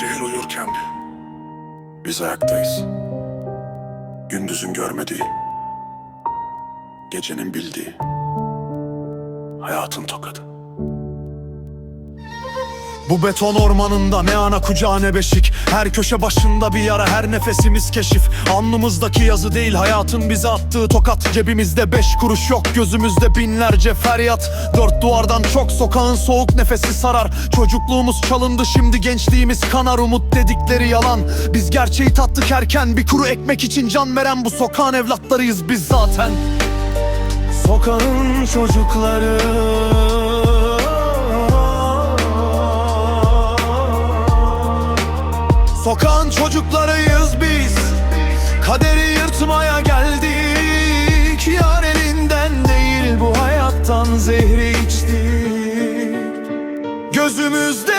Şehir uyurken biz ayaktayız. Gündüzün görmediği, gecenin bildiği, hayatın tokadı. Bu beton ormanında ne ana kucağı ne beşik. Her köşe başında bir yara her nefesimiz keşif. Alnımızdaki yazı değil hayatın bize attığı tokat. Cebimizde beş kuruş yok gözümüzde binlerce feryat. Dört duvardan çok sokağın soğuk nefesi sarar. Çocukluğumuz çalındı şimdi gençliğimiz kanar. Umut dedikleri yalan. Biz gerçeği tattık erken. Bir kuru ekmek için can veren Bu sokağın evlatlarıyız biz zaten. Sokağın çocukları Sokağın çocuklarıyız biz. Kaderi yırtmaya geldik. Yar elinden değil bu hayattan zehri içtik. Gözümüzde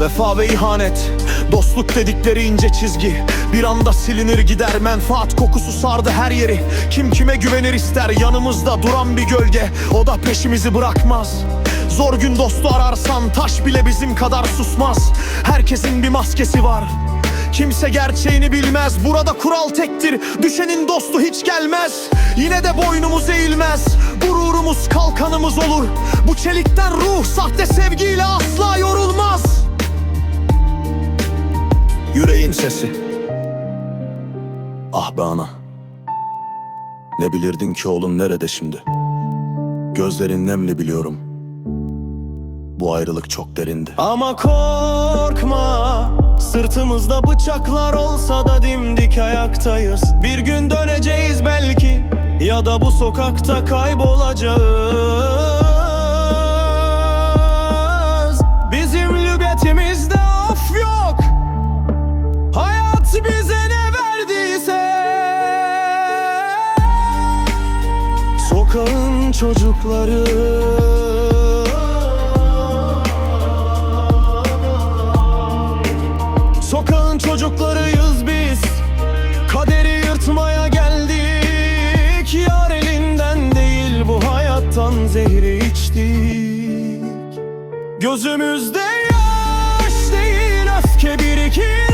Vefa ve ihanet. Dostluk dedikleri ince çizgi. Bir anda silinir gider Menfaat kokusu sardı her yeri. Kim kime güvenir ister Yanımızda duran bir gölge. O da peşimizi bırakmaz. Zor gün dostu ararsan Taş bile bizim kadar susmaz. Herkesin bir maskesi var. Kimse gerçeğini bilmez. Burada kural tektir. Düşenin dostu hiç gelmez. Yine de boynumuz eğilmez. Gururumuz kalkanımız olur. Bu çelikten ruh sahte sevgiyle asla yorulmaz Yüreğin sesi. Ah be ana. Ne bilirdin ki oğlum nerede şimdi? Gözlerin nemli biliyorum. Bu ayrılık çok derindi. Ama korkma Sırtımızda bıçaklar olsa da dimdik ayaktayız. Bir gün döneceğiz belki Ya da bu sokakta kaybolacağız çocukları. Sokağın çocuklarıyız biz. Kaderi yırtmaya geldik. Yar elinden değil bu hayattan zehri içtik. Gözümüzde yaş değil öfke birikir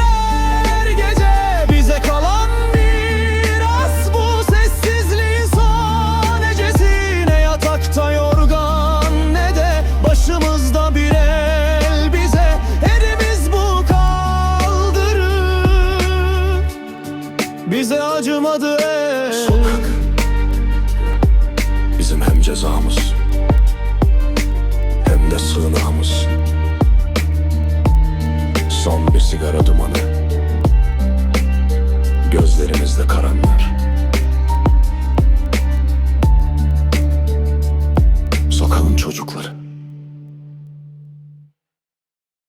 sigara dumanı. Gözlerimizde karanlar.